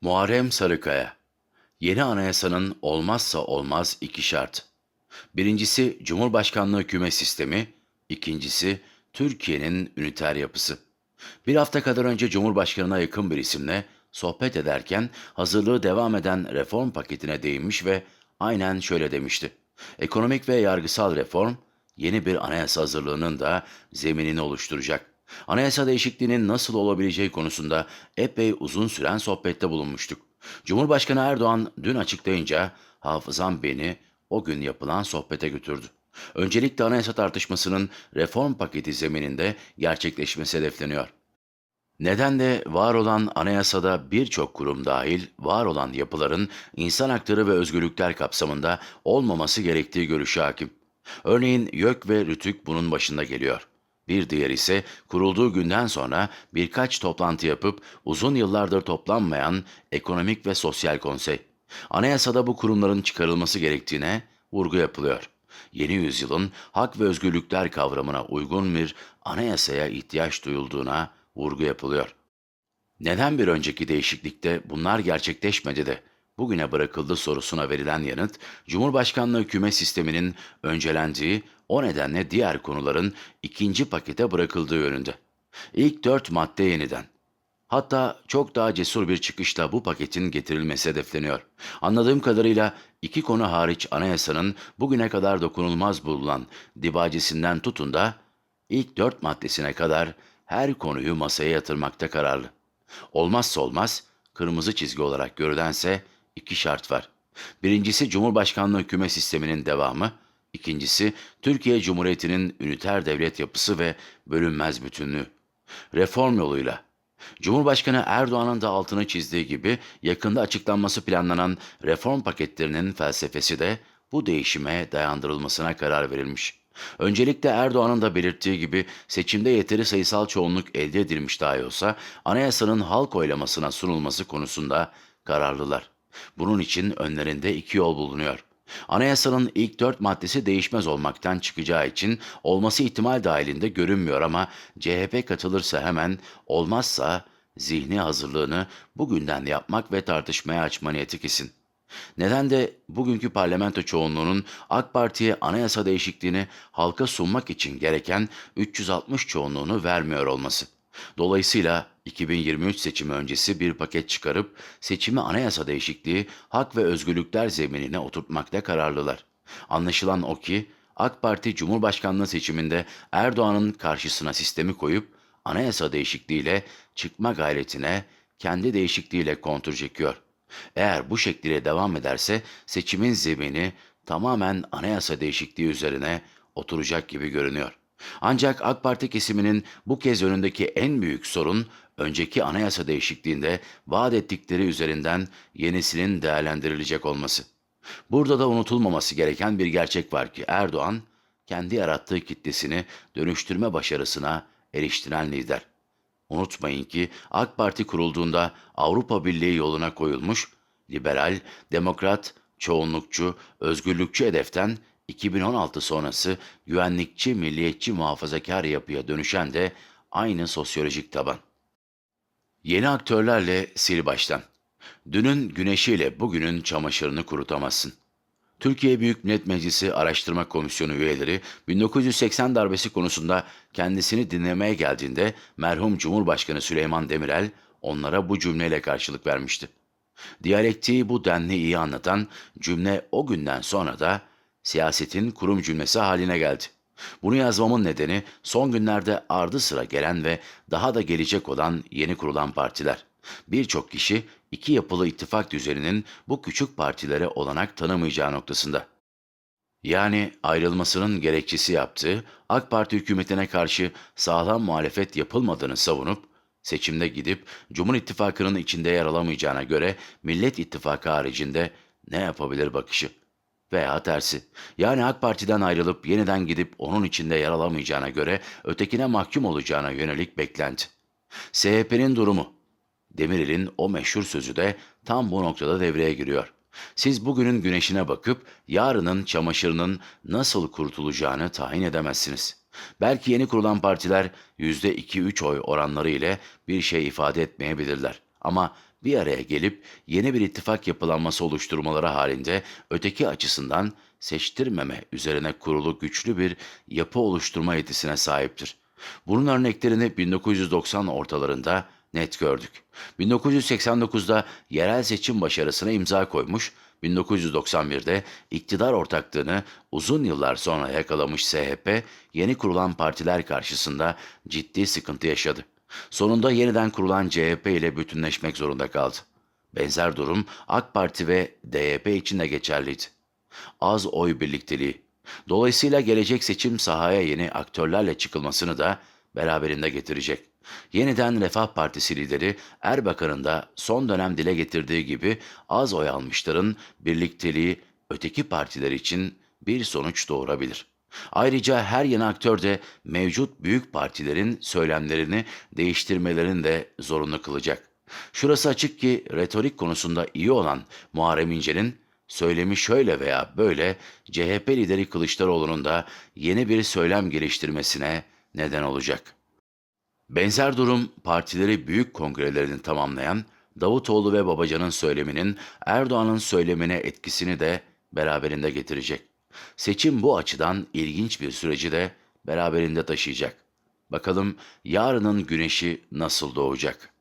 Muharrem Sarıkaya Yeni anayasanın olmazsa olmaz iki şart. Birincisi Cumhurbaşkanlığı küme sistemi, ikincisi Türkiye'nin üniter yapısı. Bir hafta kadar önce Cumhurbaşkanına yakın bir isimle sohbet ederken hazırlığı devam eden reform paketine değinmiş ve aynen şöyle demişti. Ekonomik ve yargısal reform yeni bir anayasa hazırlığının da zeminini oluşturacak. Anayasa değişikliğinin nasıl olabileceği konusunda epey uzun süren sohbette bulunmuştuk. Cumhurbaşkanı Erdoğan dün açıklayınca hafızam beni o gün yapılan sohbete götürdü. Öncelikle anayasa tartışmasının reform paketi zemininde gerçekleşmesi hedefleniyor. Neden de var olan anayasada birçok kurum dahil var olan yapıların insan hakları ve özgürlükler kapsamında olmaması gerektiği görüşü hakim. Örneğin YÖK ve RÜTÜK bunun başında geliyor. Bir diğer ise kurulduğu günden sonra birkaç toplantı yapıp uzun yıllardır toplanmayan Ekonomik ve Sosyal Konsey. Anayasada bu kurumların çıkarılması gerektiğine vurgu yapılıyor. Yeni yüzyılın hak ve özgürlükler kavramına uygun bir anayasaya ihtiyaç duyulduğuna vurgu yapılıyor. Neden bir önceki değişiklikte bunlar gerçekleşmedi de bugüne bırakıldı sorusuna verilen yanıt, Cumhurbaşkanlığı küme sisteminin öncelendiği, o nedenle diğer konuların ikinci pakete bırakıldığı yönünde. İlk dört madde yeniden. Hatta çok daha cesur bir çıkışla bu paketin getirilmesi hedefleniyor. Anladığım kadarıyla iki konu hariç anayasanın bugüne kadar dokunulmaz bulunan dibacesinden tutun da ilk dört maddesine kadar her konuyu masaya yatırmakta kararlı. Olmazsa olmaz, kırmızı çizgi olarak görülense iki şart var. Birincisi Cumhurbaşkanlığı küme sisteminin devamı, ikincisi Türkiye Cumhuriyeti'nin üniter devlet yapısı ve bölünmez bütünlüğü. Reform yoluyla Cumhurbaşkanı Erdoğan'ın da altını çizdiği gibi yakında açıklanması planlanan reform paketlerinin felsefesi de bu değişime dayandırılmasına karar verilmiş. Öncelikle Erdoğan'ın da belirttiği gibi seçimde yeteri sayısal çoğunluk elde edilmiş dahi olsa anayasanın halk oylamasına sunulması konusunda kararlılar. Bunun için önlerinde iki yol bulunuyor. Anayasanın ilk dört maddesi değişmez olmaktan çıkacağı için olması ihtimal dahilinde görünmüyor ama CHP katılırsa hemen olmazsa zihni hazırlığını bugünden yapmak ve tartışmaya açma niyeti kesin. Neden de bugünkü parlamento çoğunluğunun AK Parti'ye anayasa değişikliğini halka sunmak için gereken 360 çoğunluğunu vermiyor olması. Dolayısıyla 2023 seçimi öncesi bir paket çıkarıp seçimi anayasa değişikliği hak ve özgürlükler zeminine oturtmakta kararlılar. Anlaşılan o ki AK Parti Cumhurbaşkanlığı seçiminde Erdoğan'ın karşısına sistemi koyup anayasa değişikliğiyle çıkma gayretine kendi değişikliğiyle kontur çekiyor. Eğer bu şekliyle devam ederse seçimin zemini tamamen anayasa değişikliği üzerine oturacak gibi görünüyor. Ancak AK Parti kesiminin bu kez önündeki en büyük sorun önceki anayasa değişikliğinde vaat ettikleri üzerinden yenisinin değerlendirilecek olması. Burada da unutulmaması gereken bir gerçek var ki Erdoğan kendi yarattığı kitlesini dönüştürme başarısına eriştiren lider. Unutmayın ki AK Parti kurulduğunda Avrupa Birliği yoluna koyulmuş, liberal, demokrat, çoğunlukçu, özgürlükçü hedeften 2016 sonrası güvenlikçi, milliyetçi, muhafazakar yapıya dönüşen de aynı sosyolojik taban. Yeni aktörlerle sil baştan. Dünün güneşiyle bugünün çamaşırını kurutamazsın. Türkiye Büyük Millet Meclisi Araştırma Komisyonu üyeleri 1980 darbesi konusunda kendisini dinlemeye geldiğinde merhum Cumhurbaşkanı Süleyman Demirel onlara bu cümleyle karşılık vermişti. Diyalektiği bu denli iyi anlatan cümle o günden sonra da siyasetin kurum cümlesi haline geldi. Bunu yazmamın nedeni son günlerde ardı sıra gelen ve daha da gelecek olan yeni kurulan partiler. Birçok kişi iki yapılı ittifak düzeninin bu küçük partilere olanak tanımayacağı noktasında. Yani ayrılmasının gerekçesi yaptığı AK Parti hükümetine karşı sağlam muhalefet yapılmadığını savunup seçimde gidip Cumhur İttifakı'nın içinde yer alamayacağına göre Millet İttifakı haricinde ne yapabilir bakışı. Veya tersi. Yani AK Parti'den ayrılıp yeniden gidip onun içinde yer alamayacağına göre ötekine mahkum olacağına yönelik beklenti. CHP'nin durumu. Demirel'in o meşhur sözü de tam bu noktada devreye giriyor. Siz bugünün güneşine bakıp yarının çamaşırının nasıl kurtulacağını tayin edemezsiniz. Belki yeni kurulan partiler %2-3 oy oranları ile bir şey ifade etmeyebilirler. Ama bir araya gelip yeni bir ittifak yapılanması oluşturmaları halinde öteki açısından seçtirmeme üzerine kurulu güçlü bir yapı oluşturma yetisine sahiptir. Bunun örneklerini 1990 ortalarında net gördük. 1989'da yerel seçim başarısına imza koymuş, 1991'de iktidar ortaklığını uzun yıllar sonra yakalamış SHP, yeni kurulan partiler karşısında ciddi sıkıntı yaşadı. Sonunda yeniden kurulan CHP ile bütünleşmek zorunda kaldı. Benzer durum AK Parti ve DYP için de geçerliydi. Az oy birlikteliği. Dolayısıyla gelecek seçim sahaya yeni aktörlerle çıkılmasını da beraberinde getirecek. Yeniden Refah Partisi lideri Erbakan'ın da son dönem dile getirdiği gibi az oy almışların birlikteliği öteki partiler için bir sonuç doğurabilir. Ayrıca her yeni aktör de mevcut büyük partilerin söylemlerini değiştirmelerini de zorunlu kılacak. Şurası açık ki retorik konusunda iyi olan Muharrem İnce'nin söylemi şöyle veya böyle CHP lideri Kılıçdaroğlu'nun da yeni bir söylem geliştirmesine neden olacak. Benzer durum partileri büyük kongrelerini tamamlayan Davutoğlu ve Babacan'ın söyleminin Erdoğan'ın söylemine etkisini de beraberinde getirecek. Seçim bu açıdan ilginç bir süreci de beraberinde taşıyacak. Bakalım yarının güneşi nasıl doğacak?